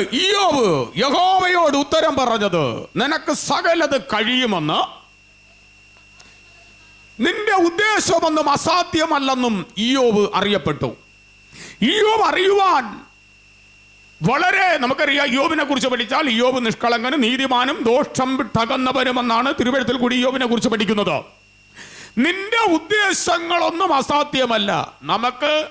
ഇയോബ് യഹോവയോട് ഉത്തരം പറഞ്ഞത് നിനക്ക് സകലത് കഴിയുമെന്ന്? നിന്റെ ഉദ്ദേശമൊന്നും അസാധ്യമല്ലെന്നും ഇയോബ് അറിയപ്പെട്ടു. ഇയോബ് അറിയുവാൻ വളരെ നമുക്കറിയാം യോബിനെ കുറിച്ച് പഠിച്ചാൽ യോബ് നിഷ്കളങ്കനും നീതിമാനും ദോഷം തകന്നവരുമെന്നാണ് തിരുവഴുത്തിൽ കൂടി യോബിനെ കുറിച്ച് പഠിക്കുന്നത്. നിന്റെ ഉദ്ദേശങ്ങളൊന്നും അസാധ്യമല്ല. നമുക്ക്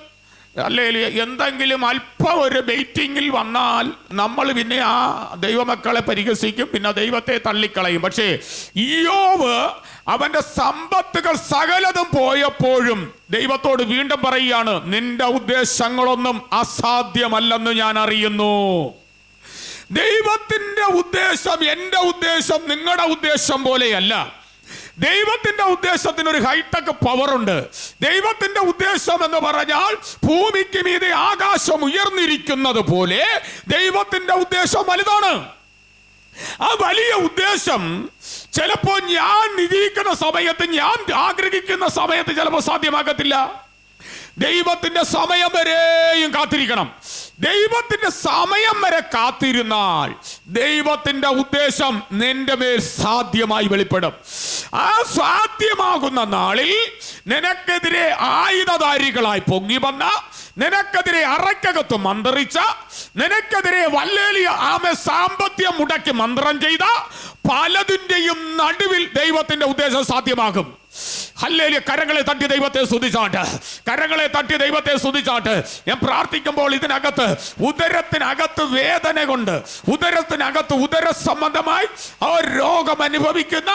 അല്ലേ എന്തെങ്കിലും അല്പം ഒരു ബെയ്റ്റിങ്ങിൽ വന്നാൽ നമ്മൾ പിന്നെ ആ ദൈവമക്കളെ പരിഹസിക്കും പിന്നെ ദൈവത്തെ തള്ളിക്കളയും. പക്ഷേ ഇയോവ് അവന്റെ സമ്പത്തുകൾ സകലതും പോയപ്പോഴും ദൈവത്തോട് വീണ്ടും പറയുകയാണ് നിന്റെ ഉദ്ദേശങ്ങളൊന്നും അസാധ്യമല്ലെന്ന് ഞാൻ അറിയുന്നു. ദൈവത്തിന്റെ ഉദ്ദേശം എന്റെ ഉദ്ദേശം നിങ്ങളുടെ ഉദ്ദേശം പോലെയല്ല. ദൈവത്തിന്റെ ഉദ്ദേശത്തിന് ഒരു ഹൈടെക് പവർ ഉണ്ട് ദൈവത്തിന്റെ ഉദ്ദേശം എന്ന് പറഞ്ഞാൽ ഭൂമിക്ക് മീതെ ആകാശം ഉയർന്നിരിക്കുന്നത് പോലെ ദൈവത്തിന്റെ ഉദ്ദേശം വലുതാണ്. ആ വലിയ ഉദ്ദേശം ചിലപ്പോ ഞാൻ നിരീക്കുന്ന സമയത്ത് ഞാൻ ആഗ്രഹിക്കുന്ന സമയത്ത് ചിലപ്പോൾ സാധ്യമാകത്തില്ല. ദൈവത്തിന്റെ സമയം വരെയും കാത്തിരിക്കണം. ദൈവത്തിന്റെ സമയം വരെ കാത്തിരുന്നാൽ ദൈവത്തിന്റെ ഉദ്ദേശം നിന്റെ മേൽ സാധ്യമായി വെളിപ്പെടും. ആ സാധ്യമാകുന്ന നാളിൽ നിനക്കെതിരെ ആയുധധാരികളായി പൊങ്ങി വന്ന നിനക്കെതിരെ അറയ്ക്കകത്ത് മന്ത്രിച്ച നിനക്കെതിരെ വല്ലേലിയ ആമെ സാമ്പത്തികം മുടക്കി മന്ത്രം ചെയ്ത പലതിന്റെയും നടുവിൽ ദൈവത്തിന്റെ ഉദ്ദേശം സാധ്യമാകും. ഹല്ലേലിയ കരങ്ങളെ തട്ടി ദൈവത്തെ സ്തുതിച്ചാട്ട്. കരങ്ങളെ തട്ടി ദൈവത്തെ സ്തുതിച്ചാട്ട്. ഞാൻ പ്രാർത്ഥിക്കുമ്പോൾ ഇതിനകത്ത് ഉദരത്തിനകത്ത് വേദന കൊണ്ട് ഉദരത്തിനകത്ത് ഉദര സംബന്ധമായി ആ രോഗം അനുഭവിക്കുന്ന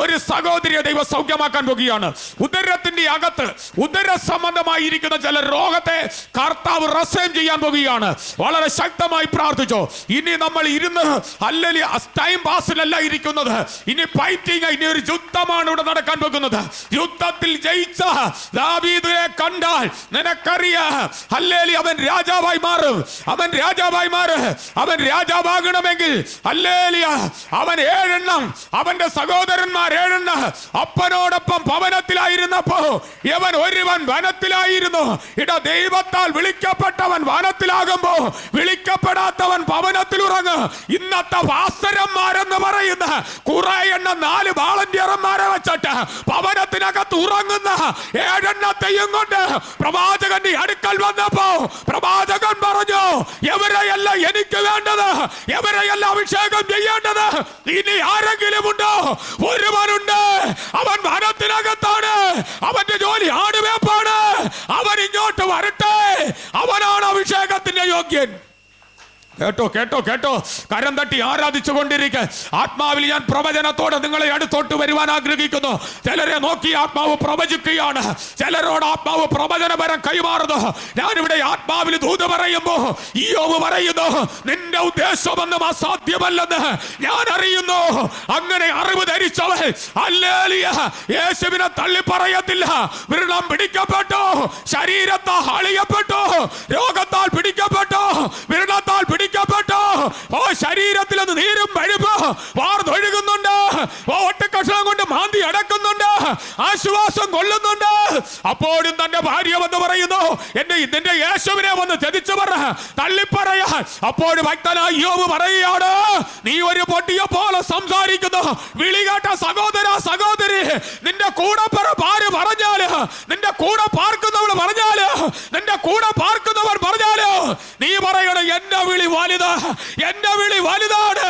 ഒരു സഹോദരിയെ ദൈവം സൗഖ്യമാക്കാൻ പോകുകയാണ്. ഉദരത്തിന്റെ അകത്ത് ഉദര സംബന്ധമായിരിക്കുന്ന ചില രോഗത്തെ കർത്താവ് റസയം ചെയ്യാൻ പോകുകയാണ്. വളരെ ശക്തമായി പ്രാർത്ഥിച്ചോ ഇനി നമ്മൾ ഇരുന്ന് അല്ലെങ്കിൽ ടൈം പാസിലല്ല ഇരിക്കുന്നത്. ഇനി ഫൈറ്റിംഗ് ഇനി ഒരു യുദ്ധമാണ് ഇവിടെ നടക്കാൻ പോകുന്നത്. യുദ്ധത്തിൽ ജയിച്ച ദാവീദിനെ കണ്ടാൽ നിനക്കറിയാ. അല്ലേലി അവൻ രാജാവായി മാറും. അവൻ രാജാവായി മാറും. അവൻ രാജാവാകണമെങ്കിൽ അല്ലേലിയ അവൻ ഏഴെണ്ണം അവന്റെ സഹോദരന്മാർ ഏഴെണ്ണം അപ്പനോടൊപ്പം ഭവനത്തിലായിരുന്നപ്പോ ഇവൻ ഒരുവൻ വനത്തിലായിരുന്നു. ഇട ദൈവത്താൽ വിളിക്കപ്പെട്ടവൻ വനത്തിലാകുമ്പോ വിളിക്കപ്പെടാത്തവൻ ഭവനത്തിൽ ഉറങ്ങ് ഇന്നത്തെ വാസ്തരന്മാരെന്ന് പറയുന്ന കുറെ എണ്ണം നാല് വാളണ്ടിയർമാരെ വെച്ചിട്ട് ഭവനത്തിനകത്ത് ഉറങ്ങുന്ന ഏഴെണ്ണത്തെയും കൊണ്ട് പ്രവാചകന്റെ അടുക്കൽ വന്നപ്പോ പ്രവാചകൻ പറഞ്ഞു എവരെയല്ല എനിക്ക് വേണ്ടത്? എവരെയല്ല അഭിഷേകം ചെയ്യേണ്ടത്? ഇനി ആരെങ്കിലും ഉണ്ടോ ഒരുവനുണ്ട്. അവൻ വനത്തിനകത്താണ്. അവന്റെ ജോലി ആടുവേപ്പാണ്. അവൻ ഇങ്ങോട്ട് വരട്ടെ. അവനാണ് അഭിഷേകത്തിന്റെ യോഗ്യൻ. കേട്ടോ കേട്ടോ കേട്ടോ. കരം തട്ടി ആരാധിച്ചു കൊണ്ടിരിക്കെ ആത്മാവിൽ ഞാൻ പ്രവചനത്തോടെ നിങ്ങളെ അടുത്തോട്ട് വരുവാൻ ആഗ്രഹിക്കുന്നു. ചിലരെ നോക്കി ആത്മാവ് പ്രവചിക്കുകയാണ്. ചിലരോട് ആത്മാവ് പ്രവചനപരം കൈമാറുന്നു. ഞാനിവിടെ ആത്മാവിൽ ദൂത പറയുമ്പോ ഈയോവ് പറയുന്നു നിന്റെ ഉദ്ദേശമൊന്നും അസാധ്യമല്ലെന്ന് ഞാൻ അറിയുന്നു. അങ്ങനെ അറിവ് ധരിച്ചവൻ അല്ലേലിയ. യേശുവിനെ തള്ളി പറയത്തില്ല. വ്രണം പിടിക്കപ്പെട്ടു. ശരീരത്താൽ അളിയപ്പെട്ടു രോഗത്താൽ പിടിക്കപ്പെട്ടു. വ്രണത്താൽ പിടിക്കപ്പെട്ടു ഓ ശരീരത്തിൽ അത് നീരും പഴുപ്പ് വാർന്നൊഴുകുന്നുണ്ട്. ഓ ഒട്ടക്കഷണം കൊണ്ട് മാന്തി അടക്കുന്നുണ്ട്. ആശ്വാസം കൊള്ളുന്നുണ്ട്. അപ്പോഴും തന്റെ ഭാര്യ വന്ന് പറയുന്നു എന്റെ ഇതിന്റെ യേശുവിനെ വന്ന് തെതിച്ചു പറ. തള്ളിപ്പറയാൻ അപ്പോഴും ഭക്തനായ യോബ് പറയുകയാണ് നീ ഒരു പൊട്ടിയെ പോലെ സംസാരിക്കുന്നു. വിളി കേട്ട സഹോദര സഹോദരി നിന്റെ കൂടെ ആര് പറഞ്ഞാൽ. നിന്റെ കൂടെ പാർക്കുന്നവൾ പറഞ്ഞാൽ. നിന്റെ കൂടെ പാർക്കുന്നവർ പറഞ്ഞാൽ നീ പറയണം എന്റെ വിളി വലുത് എന്റെ വിളി വലുതാണ്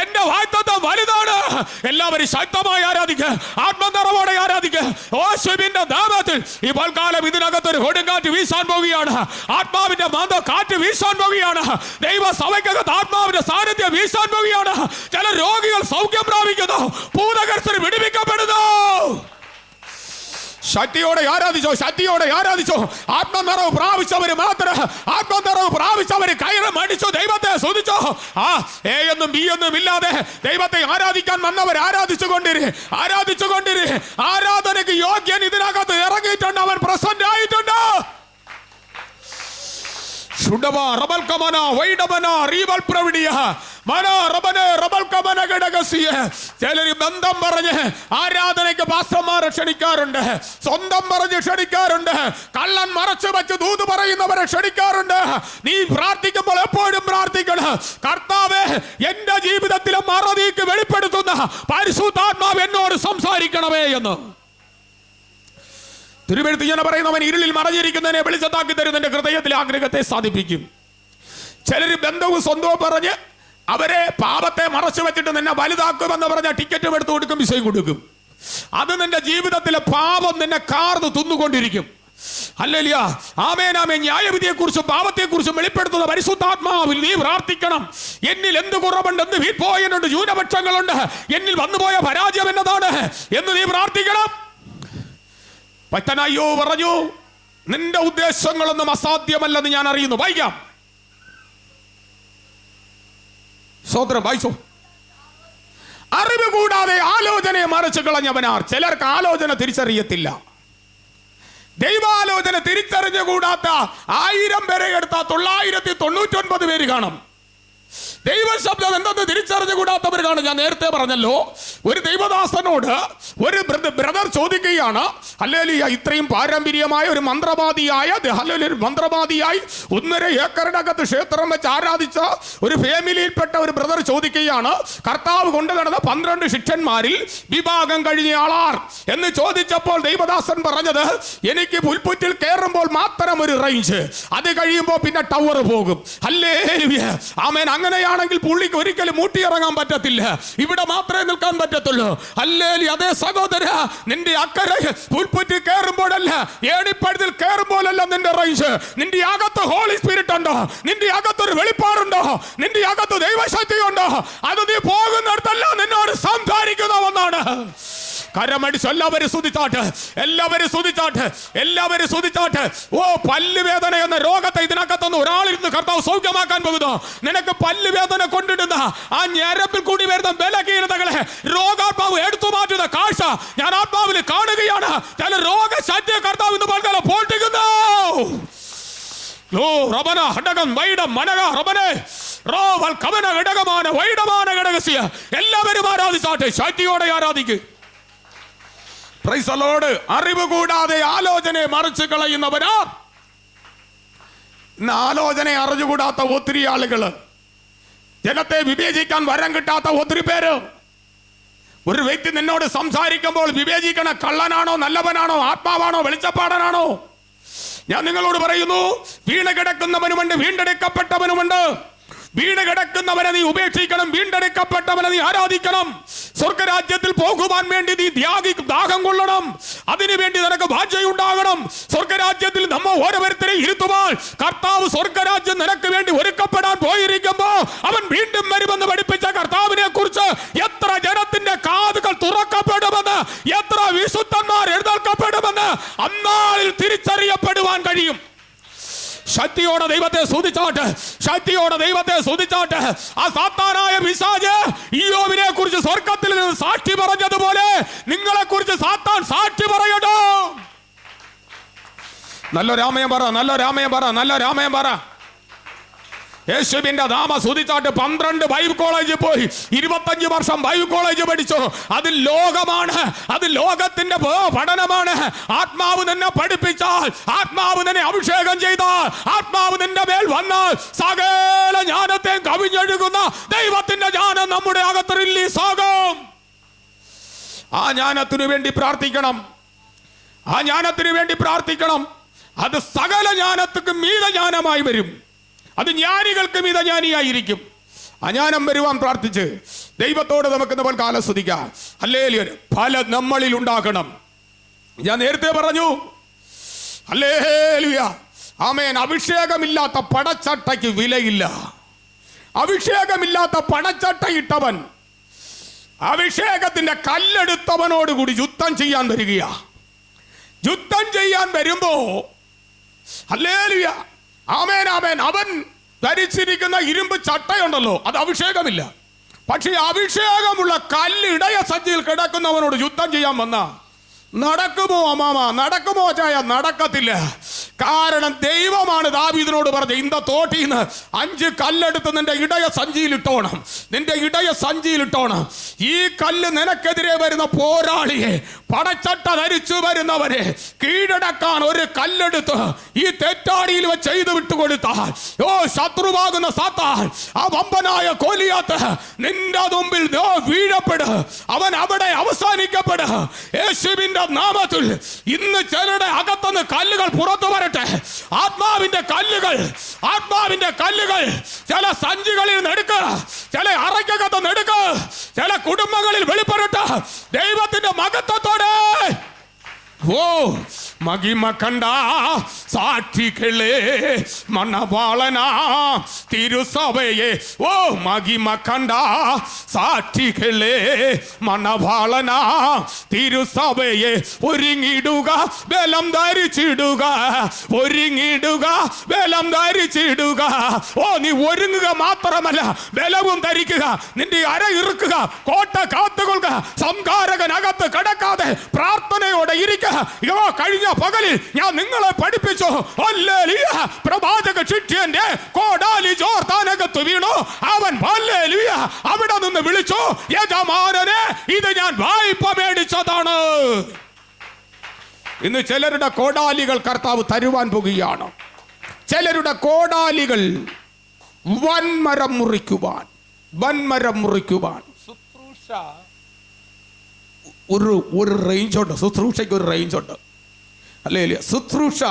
എന്റെ വായ്ത്തത്വം വലുതാണ്. എല്ലാവരും ശക്തമായി ആരാധിക്കുക ആത്മനിറവോടെ ആരാധിക്കുക ഓശുവിന്റെ നാമത്തിൽ ഈ കാലം ഇതിനകത്ത് ഒരു കൊടുങ്കാറ്റ് വീശാൻ പോവുകയാണ്. ആത്മാവിന്റെ മാന്ത കാറ്റ് വീശാൻ പോവുകയാണ്. ദൈവ സഭയ്ക്കകത്ത് ആത്മാവിന്റെ സാന്നിധ്യം വീശാൻ പോവുകയാണ്. ചില രോഗികൾ സൗഖ്യം പ്രാപിക്കുന്നു. ഭൂതകർശന് വിടുവിക്കപ്പെടുന്നു. ശക്തിയോടെ ആരാധിച്ചോ ശക്തിയോടെ ആരാധിച്ചോ. ആത്മനിറവ് പ്രാപിച്ചവര് മാത്രം ആത്മനിറവ് പ്രാപിച്ചവര് കയറ് മടിച്ചോ ദൈവത്തെ സ്തുതിച്ചോ. ആ എ എന്നും ബി എന്നും ഇല്ലാതെ ദൈവത്തെ ആരാധിക്കാൻ വന്നവർ ആരാധിച്ചു കൊണ്ടിരി ആരാധിച്ചു കൊണ്ടിരി. ആരാധനയ്ക്ക് യോഗ്യൻ ഇതിനകത്ത് ഇറങ്ങിയിട്ടുണ്ട് അവൻ പ്രസന്റ് ആയിട്ടുണ്ട് ശുഡവ റബൽക്കമന വൈഡമന റീവൽ പ്രവിടിയ മനോ റബനെ റബൽ കമന ഘടകസിയെ ചിലര് ബന്ധം പറഞ്ഞ് ആരാധനയ്ക്ക് പാസ്റ്റർമാരെ ക്ഷണിക്കാറുണ്ട്. സ്വന്തം പറഞ്ഞ് ക്ഷണിക്കാറുണ്ട്. കള്ളൻ മറച്ചു വെച്ച് ദൂത് പറയുന്നവരെ ക്ഷണിക്കാറുണ്ട്. നീ പ്രാർത്ഥിക്കുമ്പോൾ എപ്പോഴും പ്രാർത്ഥിക്കണം. കർത്താവേ എന്റെ ജീവിതത്തിലെ മറതിക്ക് വെളിപ്പെടുത്തുന്ന പരിശുദ്ധാത്മാവ് എന്നോട് സംസാരിക്കണമേ എന്ന്. തിരുവെഴുത്ത് ഇങ്ങനെ പറയുന്നവൻ ഇരുളിൽ മറഞ്ഞിരിക്കുന്നതിനെ വെളിച്ചത്താക്കി തരുന്നതിന്റെ ഹൃദയത്തിലെ ആഗ്രഹത്തെ സാധിപ്പിക്കും. ചിലർ ബന്ധവും സ്വന്തവും പറഞ്ഞ് അവരെ പാപത്തെ മറച്ചു വെച്ചിട്ട് നിന്നെ വലുതാക്കുമെന്ന് പറഞ്ഞ ടിക്കറ്റും എടുത്തു കൊടുക്കും വിസയും കൊടുക്കും. അത് നിന്റെ ജീവിതത്തിലെ പാപം നിന്നെ കാർന്ന് തിന്നുകൊണ്ടിരിക്കും. അല്ലല്ല ആമേനാമേ ന്യായവിധിയെക്കുറിച്ചും ന്യായവിധിയെ കുറിച്ചും പാപത്തെ കുറിച്ചും വെളിപ്പെടുത്തുന്ന പരിശുദ്ധാത്മാവിൽ നീ പ്രാർത്ഥിക്കണം. എന്നിൽ എന്ത് കുറവുണ്ട് എന്ത് വീഴ്പോയനുണ്ട് ന്യൂനപക്ഷങ്ങളുണ്ട് എന്നിൽ വന്നുപോയ പരാജയം എന്നതാണ് എന്ന് നീ പ്രാർത്ഥിക്കണം. പറ്റനായോ പറഞ്ഞു നിന്റെ ഉദ്ദേശങ്ങളൊന്നും അസാധ്യമല്ലെന്ന് ഞാൻ അറിയുന്നു. വായിക്കാം. സ്വോത്രം വായിച്ചോ. അറിവ് കൂടാതെ ആലോചനയെ മറിച്ചു കളഞ്ഞവനാർ. ചിലർക്ക് ആലോചന തിരിച്ചറിയത്തില്ല. ദൈവാലോചന തിരിച്ചറിഞ്ഞുകൂടാത്ത ആയിരം പേരെ എടുത്ത തൊള്ളായിരത്തി തൊണ്ണൂറ്റി ഒൻപത് പേര് കാണും. ദൈവശബ്ദം എന്തെന്ന് തിരിച്ചറിഞ്ഞുകൂടാത്തവരാണ് ഞാൻ നേരത്തെ പറഞ്ഞല്ലോ ഒരു ദൈവദാസനോട് ഒരു ബ്രദർ ചോദിക്കുകയാണ് അല്ലെങ്കിൽ ഇത്രയും പാരമ്പര്യമായ ഒരു മന്ത്രവാദിയായ അല്ലെങ്കിൽ ഒരു മന്ത്രവാദിയായി ഒന്നര ഏക്കറിനകത്ത് ക്ഷേത്രം വെച്ച് ആരാധിച്ച ഒരു ഫാമിലിയിൽപ്പെട്ട ഒരു ബ്രദർ ചോദിക്കുകയാണ് കർത്താവ് കൊണ്ടു നടന്ന പന്ത്രണ്ട് ശിഷ്യന്മാരിൽ വിഭാഗം കഴിഞ്ഞ ആളാർ? എന്ന് ചോദിച്ചപ്പോൾ ദൈവദാസൻ പറഞ്ഞത് എനിക്ക് പുൽപ്പുറ്റിൽ കയറുമ്പോൾ മാത്രം ഒരു റേഞ്ച് അത് കഴിയുമ്പോൾ പിന്നെ ടവർ പോകും. അല്ലേ ആമേൻ. അങ്ങനെയാണെങ്കിൽ പുള്ളിക്ക് ഒരിക്കലും മൂട്ടിയിറങ്ങാൻ പറ്റത്തില്ല. ഇവിടെ മാത്രമേ നിൽക്കാൻ പറ്റത്തുള്ളൂ. അല്ലേ അതേ സഹോദര നിന്റെ അക്കരെ പുൽപ്പുറ്റി കയറുമ്പോഴല്ല ഏണിപ്പഴുതിൽ കയറുമ്പോഴല്ല നിന്റെ റേഞ്ച് നിന്റെ അകത്ത് ഹോളി സ്പിരിറ്റ് ഉണ്ടോ? നിന്റെ അകത്തൊരു വെളിപ്പാടുണ്ടോ? നിന്റെ അകത്ത് ദൈവശക്തി ഉണ്ടോ അത് നീ പോകുന്നിടത്തല്ല നിന്നോട് സംസാരിക്കുന്നവന്നാണ് കരമടിച്ച് എല്ലാവരും സ്തുതിച്ചാട്ട് എല്ലാവരും സ്തുതിച്ചാട്ട് എല്ലാവരും സ്തുതിച്ചാട്ട്. ഓ പല്ലുവേദന എന്ന രോഗത്തെ ഇതിനകത്തുനിന്ന് ഒരാളിരുന്ന് കർത്താവ് സൗഖ്യമാക്കാൻ പോകുന്നു. നിനക്ക് പല്ലുവേദന കൊണ്ടിടുന്ന ആ ഞരപ്പിൽ കൂടി വരുന്ന ബലഹീനതകളെ രോഗാത്മാവ് എടുത്തു മാറ്റുന്ന കാഴ്ച ഞാൻ ആത്മാവിൽ കാണുകയാണ്. ചില രോഗശാന്തി കർത്താവ് ഇന്ന് പറഞ്ഞാൽ പോട്ടിക്കുന്നു ലോ റബന ഹടകം വൈഡം മനക റബനെ റോവൽ കമന ഘടകമാന വൈഡമാന ഘടകസ്യ. എല്ലാവരും ആരാധിച്ചാട്ടെ ശക്തിയോടെ ആരാധിക്കും. പ്രൈസലോട് അറിവ് കൂടാതെ ആലോചനയെ മറിച്ച് കളയുന്നവരാ. ഇന്ന് ആലോചനയെ അറിഞ്ഞുകൂടാത്ത ഒത്തിരി ആളുകൾ ജനത്തെ വിവേചിക്കാൻ വരം കിട്ടാത്ത ഒത്തിരി പേര്. ഒരു വ്യക്തി നിന്നോട് സംസാരിക്കുമ്പോൾ വിവേചിക്കണ കള്ളനാണോ നല്ലവനാണോ ആത്മാവാണോ വെളിച്ചപ്പാടനാണോ? ഞാൻ നിങ്ങളോട് പറയുന്നു വീണ് കിടക്കുന്നവനുമുണ്ട് വീണ്ടെടുക്കപ്പെട്ടവനുമുണ്ട്. വീണ് കിടക്കുന്നവനെ നീ ഉപേക്ഷിക്കണം വീണ്ടെടുക്കപ്പെട്ടവരെ നീ ആരാധിക്കണം. സ്വർഗരാജ്യത്തിൽ പോകുവാൻ വേണ്ടി നീ ത്യാഗി ദാഹം കൊള്ളണം. അതിനുവേണ്ടി നിനക്ക് ഭാഷയുണ്ടാകണം സ്വർഗരാജ്യത്തിൽ നമ്മ ഓരോരുത്തരെ ഇരുത്തുവാൻ കർത്താവ് സ്വർഗരാജ്യം നിനക്ക് വേണ്ടി ഒരുക്കപ്പെടാൻ പോയിരിക്കുമ്പോ അവൻ വീണ്ടും വരുമെന്ന് പഠിപ്പിച്ച കർത്താവിനെ കുറിച്ച് എത്ര ജനത്തിന്റെ കാതുകൾ തുറക്കപ്പെടുമെന്ന് എത്ര വിശുദ്ധന്മാർ എഴുതൽക്കപ്പെടുമെന്ന് അന്നാളിൽ തിരിച്ചറിയപ്പെടുവാൻ കഴിയും ശക്തിയോടെ ദൈവത്തെ സ്തുതിച്ചാട്ട് ശക്തിയോടെ ദൈവത്തെ സ്തുതിച്ചാട്ട്. ആ സാത്താനായ പിശാച് ഇയോബിനെ കുറിച്ച് സ്വർഗത്തിൽ നിന്ന് സാക്ഷി പറഞ്ഞതുപോലെ നിങ്ങളെ കുറിച്ച് സാത്താൻ സാക്ഷി പറയട്ടോ. നല്ല രാമയം പറ നല്ല രാമയം പറ നല്ല രാമയം പറ. യേശുവിന്റെ നാമ സ്തുതിച്ചാട്ട് പന്ത്രണ്ട് ബൈബിൾ കോളേജിൽ പോയി. ഇരുപത്തഞ്ച് വർഷം ബൈബിൾ കോളേജ് പഠിച്ചു. അത് ലോകമാണ്. അത് ലോകത്തിന്റെ പഠനമാണ്. ആത്മാവ് നിന്നെ പഠിപ്പിച്ചാൽ ആത്മാവ് നിന്നെ അഭിഷേകം ചെയ്താൽ ആത്മാവ് നിന്റെ മേൽ വന്നാൽ സകല ജ്ഞാനത്തെ കവിഞ്ഞൊഴുകുന്ന ദൈവത്തിന്റെ ജ്ഞാനം നമ്മുടെ അകത്ത് റിലീസ് ആകും. ആ ജ്ഞാനത്തിനു വേണ്ടി പ്രാർത്ഥിക്കണം. ആ ജ്ഞാനത്തിനു വേണ്ടി പ്രാർത്ഥിക്കണം. അത് സകല ജ്ഞാനത്തിക്കും മീത ജ്ഞാനമായി വരും. അത് ജ്ഞാനികൾക്ക് ഇത് ജ്ഞാനിയായിരിക്കും അജ്ഞാനം വരുവാൻ പ്രാർത്ഥിച്ച് ദൈവത്തോട് നമുക്ക് നമ്മൾ കാലം ശ്രദ്ധിക്കാം അല്ലേ ഫല നമ്മളിൽ ഉണ്ടാക്കണം ഞാൻ നേരത്തെ പറഞ്ഞു. അല്ലേ ആമേൻ. അഭിഷേകമില്ലാത്ത പടച്ചട്ടയ്ക്ക് വിലയില്ല. അഭിഷേകമില്ലാത്ത പടച്ചട്ട ഇട്ടവൻ അഭിഷേകത്തിന്റെ കല്ലെടുത്തവനോട് കൂടി യുദ്ധം ചെയ്യാൻ വരികയാ. യുദ്ധം ചെയ്യാൻ വരുമ്പോ ഹല്ലേലൂയ ആമേൻ ആമേൻ. അവൻ ധരിച്ചിരിക്കുന്ന ഇരുമ്പ് ചട്ടയുണ്ടല്ലോ അത് അഭിഷേകമില്ല. പക്ഷേ അഭിഷേകമുള്ള കല്ല് ഇടയ സജ്ജയിൽ കിടക്കുന്നവനോട് യുദ്ധം ചെയ്യാൻ വന്ന. നടക്കുമോ അമ്മാമ? നടക്കുമോ ചായ നടക്കത്തില്ല. കാരണം ദൈവമാണ് ദാവീദിനോട് പറഞ്ഞത് ഇന്ത നിന്ന് അഞ്ച് കല്ലെടുത്ത് നിന്റെ ഇടയ സഞ്ചിയിലിട്ടോണം നിന്റെ ഇടയ സഞ്ചിയിലിട്ടോണം ഈ കല്ല് നിനക്കെതിരെ വരുന്ന പോരാളിയെ പടച്ചട്ട ധരിച്ചു വരുന്നവരെ കീഴടക്കാൻ ഒരു കല്ലെടുത്ത് ഈ തെറ്റാടിയിൽ വെച്ച് ചെയ്തു വിട്ടുകൊടുത്താൽ ഓ ശത്രുവാകുന്ന സാത്താൻ ആ വമ്പനായ കോലിയാത്ത് നിന്റെ മുമ്പിൽ നോ വീഴപ്പെട്. അവൻ അവിടെ അവസാനിക്കപ്പെട്. യേശുവിന്റെ നാമത്തിൽ ഇന്ന് ചിലരുടെ അകത്തുനിന്ന് കല്ലുകൾ പുറത്തു വരട്ടെ ആത്മാവിന്റെ കല്ലുകൾ ആത്മാവിന്റെ കല്ലുകൾ. ചില സഞ്ചികളിൽ നിന്ന് എടുക്കുക ചില അറയ്ക്കകത്ത് നിന്ന് ചില കുടുംബങ്ങളിൽ വെളിപ്പെടട്ടെ. ദൈവത്തിന്റെ മകത്വത്തോടെ ഓ മകിമ കണ്ട സാക്ഷികളെ മണവാളന തിരുസഭയെ. ഓ മകിമ കണ്ട സാക്ഷികളെ മണവാളന തിരുസഭയെ. ഒരുങ്ങിടുക ബലം ധരിച്ചിടുക ഒരുങ്ങിടുക ബലം ധരിച്ചിടുക. ഓ നീ ഒരുങ്ങുക മാത്രമല്ല ബലവും ധരിക്കുക. നിന്റെ അര ഇറുക്കുക കോട്ട കാത്തുകൊള്ളുക സംഘാരകനകത്ത് കിടക്കാതെ പ്രാർത്ഥനയോടെ ഇരിക്കുക. ഇവ കഴിഞ്ഞ പകലിൽ ഞാൻ നിങ്ങളെ പഠിപ്പിച്ചു. പ്രവാചക ശിഷ്യന്റെ കോടാലി ജോർത്താനകത്ത് വീണു. അവൻ. അവിടെ നിന്ന് വിളിച്ചു യജമാനനെ ഇത് ഞാൻ വായ്പ മേടിച്ചതാണ്. ഇന്ന് ചിലരുടെ കോടാലികൾ കർത്താവ് തരുവാൻ പോകുകയാണ്. ചിലരുടെ കോടാലികൾ വൻമരം മുറിക്കുവാൻ വൻമരം മുറിക്കുവാൻ. ഒരു ഒരു റേഞ്ച് ഉണ്ട്. ശുശ്രൂഷയ്ക്ക് ഒരു റേഞ്ച് ഉണ്ട്. അല്ലേ ശുശ്രൂഷ.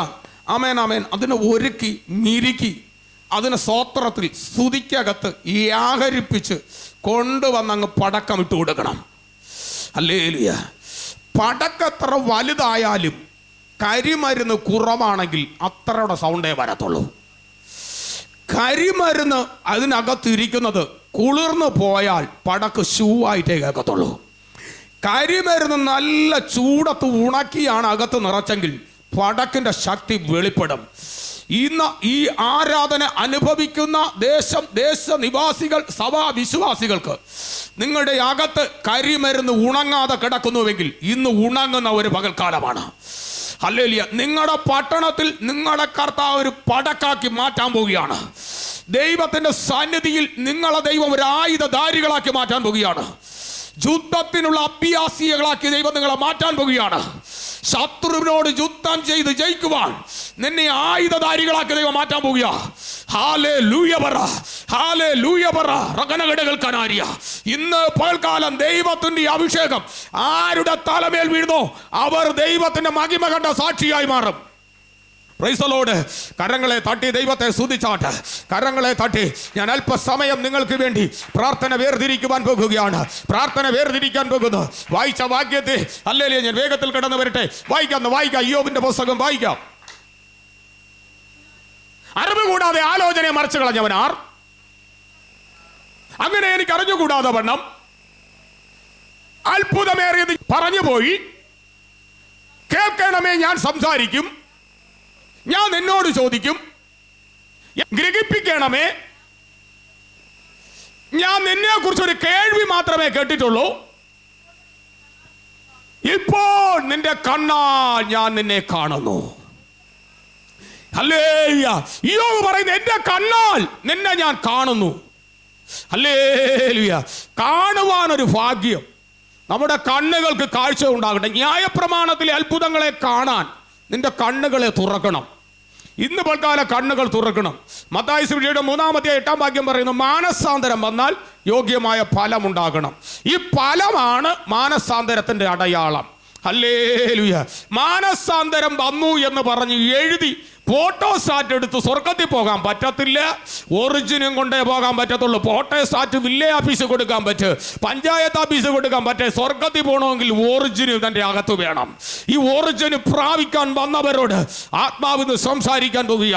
ആമേൻ ആമേൻ. അതിനെ ഒരുക്കി നിരുക്കി അതിന് സ്വോത്രത്തിൽ സ്തുതിക്കകത്ത് യാഹരിപ്പിച്ച് കൊണ്ടുവന്ന് അങ്ങ് പടക്കം ഇട്ട് കൊടുക്കണം. അല്ലേലിയ. പടക്കത്ര വലുതായാലും കരിമരുന്ന് കുറവാണെങ്കിൽ അത്രയുടെ സൗണ്ടേ വരത്തുള്ളൂ. കരിമരുന്ന് അതിനകത്തിരിക്കുന്നത് കുളിർന്നു പോയാൽ പടക്ക് ഷൂവായിട്ടേ കേൾക്കത്തുള്ളൂ. കരിമരുന്ന് നല്ല ചൂടത്ത് ഉണക്കിയാണ് അകത്ത് നിറച്ചെങ്കിൽ പടക്കിന്റെ ശക്തി വെളിപ്പെടും. ഇന്ന് ഈ ആരാധന അനുഭവിക്കുന്ന ദേശം ദേശ നിവാസികൾ സഭാ വിശ്വാസികൾക്ക് നിങ്ങളുടെ അകത്ത് കരിമരുന്ന് ഉണങ്ങാതെ കിടക്കുന്നുവെങ്കിൽ ഇന്ന് ഉണങ്ങുന്ന ഒരു പകൽക്കാലമാണ്. അല്ലേലിയ നിങ്ങളുടെ പട്ടണത്തിൽ നിങ്ങളുടെ കർത്താവ് ഒരു പടക്കാക്കി മാറ്റാൻ പോവുകയാണ്. ദൈവത്തിന്റെ സന്നിധിയിൽ നിങ്ങളെ ദൈവം ഒരു ആയുധധാരികളാക്കി മാറ്റാൻ പോവുകയാണ്. യുദ്ധത്തിനുള്ള അഭ്യാസികളാക്കി ദൈവം നിങ്ങളെ മാറ്റാൻ പോവുകയാണ്. ശത്രുവിനോട് യുദ്ധം ചെയ്ത് ജയിക്കുവാൻ നിന്നെ ആയുധധാരികളാക്കി ദൈവം മാറ്റാൻ പോകുക ഹാലേ ലൂയ പറ ഹാലേ ലൂയ പറ കേൾക്കാനാരിയ ഇന്ന് പകൽക്കാലം ദൈവത്തിന്റെ അഭിഷേകം ആരുടെ തലമേൽ വീഴുന്നോ? അവർ ദൈവത്തിന്റെ മഹിമ കണ്ട സാക്ഷിയായി മാറും. പ്രൈസലോട് കരങ്ങളെ തട്ടി ദൈവത്തെ സ്തുതിച്ചാട്ട്. കരങ്ങളെ തട്ടി. ഞാൻ അല്പസമയം നിങ്ങൾക്ക് വേണ്ടി പ്രാർത്ഥന വേർതിരിക്കുവാൻ പോകുകയാണ്. പ്രാർത്ഥന വേർതിരിക്കാൻ പോകുന്നു. വായിച്ച വാക്യത്തെ. അല്ലേ ഞാൻ വേഗത്തിൽ കിടന്നു വരട്ടെ. വായിക്കാം വായിക്കാം. അയ്യോബിന്റെ പുസ്തകം വായിക്കാം. അറിവ് കൂടാതെ ആലോചനയെ മറിച്ചു കളഞ്ഞവൻ ആർ? അങ്ങനെ എനിക്ക് അറിഞ്ഞുകൂടാതെ വണ്ണം. അത്ഭുതമേറിയത് പറഞ്ഞു പോയി കേൾക്കണമേ ഞാൻ സംസാരിക്കും. ഞാൻ നിന്നോട് ചോദിക്കും ഗ്രഹിപ്പിക്കണമേ? ഞാൻ നിന്നെ കുറിച്ച് ഒരു കേൾവി മാത്രമേ കേട്ടിട്ടുള്ളൂ. ഇപ്പോൾ നിന്റെ കണ്ണാൽ ഞാൻ നിന്നെ കാണുന്നു. ഹല്ലേലൂയ. ഇയ്യോബ് പറയുന്ന എന്റെ കണ്ണാൽ നിന്നെ ഞാൻ കാണുന്നു. അല്ലേലുയ കാണുവാൻ ഒരു ഭാഗ്യം. നമ്മുടെ കണ്ണുകൾക്ക് കാഴ്ച ഉണ്ടാകട്ടെ. ന്യായപ്രമാണത്തിലെ അത്ഭുതങ്ങളെ കാണാൻ നിന്റെ കണ്ണുകളെ തുറക്കണം. ഇന്ന് പൽക്കാല കണ്ണുകൾ തുറക്കണം. മത്തായ സുവിശേഷയുടെ മൂന്നാമത്തെ എട്ടാം വാക്യം പറയുന്നു മാനസാന്തരം വന്നാൽ യോഗ്യമായ ഫലം ഉണ്ടാകണം. ഈ ഫലമാണ് മാനസാന്തരത്തിന്റെ അടയാളം. ഹല്ലേലൂയ. മാനസാന്തരം വന്നു എന്ന് പറഞ്ഞ് എഴുതി ഫോട്ടോസാറ്റ് എടുത്ത് സ്വർഗത്തിൽ പോകാൻ പറ്റത്തില്ല. ഒറിജിനും കൊണ്ടേ പോകാൻ പറ്റത്തുള്ളൂ. ഫോട്ടോസാറ്റ് വില്ലേ ഓഫീസ് കൊടുക്കാൻ പറ്റും പഞ്ചായത്ത് ഓഫീസ് കൊടുക്കാൻ പറ്റേ സ്വർഗത്തിൽ പോകണമെങ്കിൽ ഒറിജിന് തന്റെ അകത്ത് വേണം. ഈ ഒറിജിന് പ്രാപിക്കാൻ വന്നവരോട് ആത്മാവിന്ന് സംസാരിക്കാൻ പോവുക